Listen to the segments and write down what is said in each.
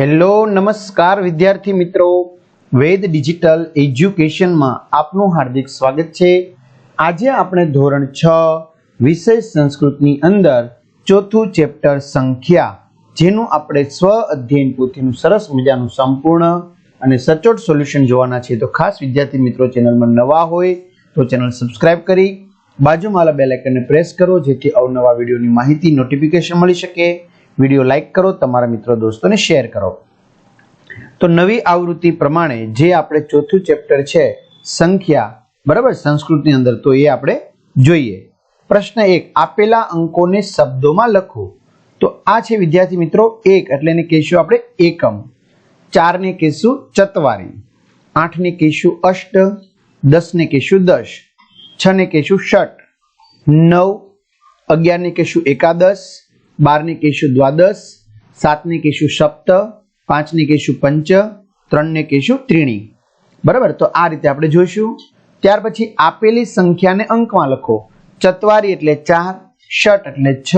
Hello, નમસ્કાર વિદ્યાર્થી મિત્રો. વેદ ડિજિટલ એજ્યુકેશનમાં આપનું હાર્દિક સ્વાગત છે. આજે આપણે ધોરણ છ, વિષય સંસ્કૃતની અંદર ચોથું ચેપ્ટર સંખ્યા, જેનું આપણે સ્વ અધ્યયન પોથીનું સરસ મજાનું સંપૂર્ણ અને સચોટ સોલ્યુશન જોવાના છે. તો ખાસ વિદ્યાર્થી મિત્રો, ચેનલમાં નવા હોય તો ચેનલ સબસ્ક્રાઇબ કરી, બાજુમાં આવેલા બેલ આઇકનને પ્રેસ કરો, જેથી અવનવા વિડીયોની માહિતી, નોટિફિકેશન મળી શકે. વીડિયો લાઈક કરો, તમારા મિત્રો દોસ્તોને શેર કરો. તો નવી આવૃત્તિ પ્રમાણે જે આપણે ચોથું ચેપ્ટર છે, સંખ્યા, બરાબર, સંસ્કૃતની અંદર, તો એ આપણે જોઈએ. પ્રશ્ન એક, આપેલા અંકોને શબ્દોમાં લખો. તો આ છે વિદ્યાર્થી મિત્રો, એક, એટલે એને આપણે એકમ. ચારને કહીશું ચતવારી. આઠને કહીશું અષ્ટ. દસને કહીશું દસ. છને કહીશું ષટ નવ, અગિયારને કહીશું એકાદશ. બારને કહીશું દ્વાદશ, સાતને કહીશું સપ્ત, પાંચને કહીશું પંચ, ત્રણને કહીશું ત્રીણી. બરાબર? તો આ રીતે આપણે જોઈશું. ત્યાર પછી આપેલી સંખ્યાને અંકમાં લખો. ચતવારી એટલે ચાર ષટ એટલે છ,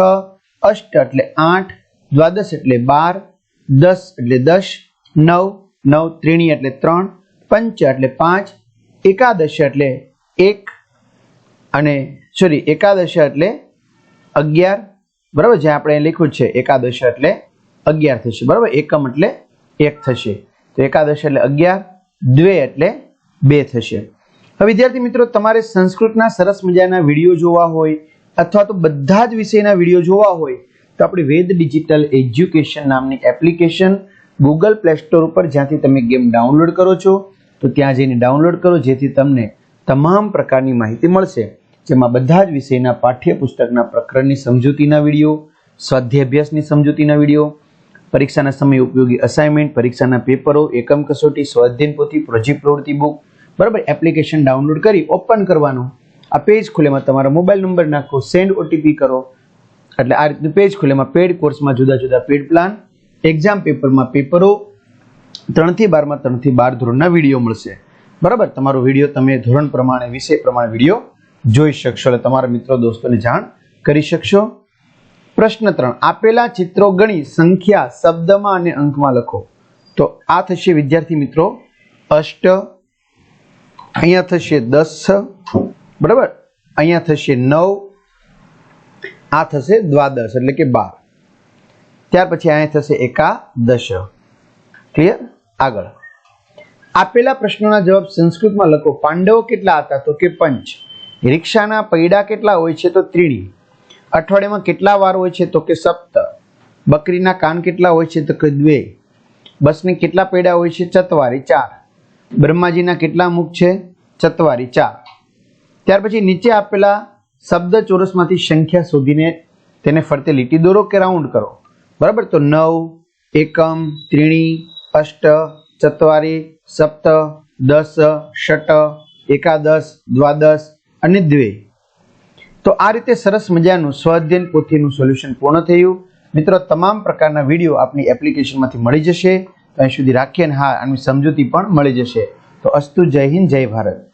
અષ્ટ એટલે આઠ, દ્વાદશ એટલે બાર, દસ એટલે દસ, નવ નવ ત્રીણી એટલે ત્રણ, પંચ એટલે પાંચ, એકાદશ એટલે એક, અને સોરી એકાદશ એટલે અગિયાર બરાબર? જે આપણે લખ્યું છે, એકાદશ એટલે અગિયાર થશે. બરાબર? એકમ એટલે એક થશે. તો એકાદશ એટલે અગિયાર, દ્વે એટલે બે થશે. હવે વિદ્યાર્થી મિત્રો, તમારે સંસ્કૃતના સરસ મજાના વીડિયો જોવા હોય અથવા તો બધા જ વિષયના વીડિયો જોવા હોય, તો આપણી વેદ ડિજિટલ એજ્યુકેશન નામની એપ્લિકેશન ગૂગલ પ્લે સ્ટોર ઉપર જ્યાંથી તમે ગેમ ડાઉનલોડ કરો છો, તો ત્યાં જઈને ડાઉનલોડ કરો, જેથી તમને તમામ પ્રકારની માહિતી મળશે. જેમાં બધા જ વિષયના પાઠ્યપુસ્તકના પ્રકરણની સમજૂતીના વીડિયો સ્વાધ્યાય અભ્યાસની સમજૂતીના વીડિયો, પરીક્ષાના સમય ઉપયોગી અસાઇનમેન્ટ પરીક્ષાના પેપરો, એકમ કસોટી સ્વાધ્યન પોથી પ્રોજેક્ટ પ્રવૃત્તિ બુક બરાબર એપ્લિકેશન ડાઉનલોડ કરી ઓપન કરવાનું. આ પેજ ખુલેમાં તમારો મોબાઈલ નંબર નાખો સેન્ડ ઓટીપી કરો. એટલે આ રીતનું પેજ ખુલેમાં પેડ કોર્સમાં જુદા જુદા પેડ પ્લાન એક્ઝામ પેપરમાં પેપરો, ત્રણથી બારમાં ત્રણથી બાર ધોરણના વીડિયો મળશે. બરાબર, તમારો વીડિયો તમે ધોરણ પ્રમાણે, વિષય પ્રમાણે વીડિયો જોઈ શકશો એટલે તમારા મિત્રો દોસ્તોને જાણ કરી શકશો. પ્રશ્ન ત્રણ, આપેલા ચિત્રો ગણી સંખ્યા શબ્દમાં અને અંકમાં લખો. તો આ થશે વિદ્યાર્થી મિત્રો અષ્ટ, અહીંયા થશે દસ, બરાબર? અહીંયા થશે નવ, આ થશે દ્વાદશ, એટલે કે બાર. ત્યાર પછી અહીંયા થશે એકાદશ. ક્લિયર આગળ. આપેલા પ્રશ્નોના જવાબ સંસ્કૃતમાં લખો. પાંડવો કેટલા હતા? તો કે પંચ. રિક્ષાના પૈડા કેટલા હોય છે તો ત્રીણી. અઠવાડિયામાં કેટલા વાર હોય છે તો કે સપ્ત. બકરીના કાન કેટલા હોય છે તો કે દ્વે બસને કેટલા પૈડા હોય છે? ચતવારી ચાર. બ્રહ્માજીના કેટલા મુખ છે? ચતવારી ચાર. ત્યાર પછી નીચે આપેલા શબ્દ ચોરસમાંથી સંખ્યા શોધીને તેને ફરતે લીટી દોરો કે રાઉન્ડ કરો. બરાબર? તો નવ, એકમ, ત્રીણી, અષ્ટ, ચતવારી, સપ્ત, દસ, ષટ, એકાદશ, દ્વાદશ અને દ્વે. તો આ રીતે સરસ મજાનું સ્વાધ્યન પોથીનું સોલ્યુશન પૂર્ણ થયું. મિત્રો, તમામ પ્રકારના વીડિયો આપણી એપ્લિકેશનમાંથી મળી જશે. ત્યાં સુધી રાખીએ અને હા, આની સમજૂતી પણ મળી જશે. તો અસ્તુ જય હિન્દ, જય ભારત.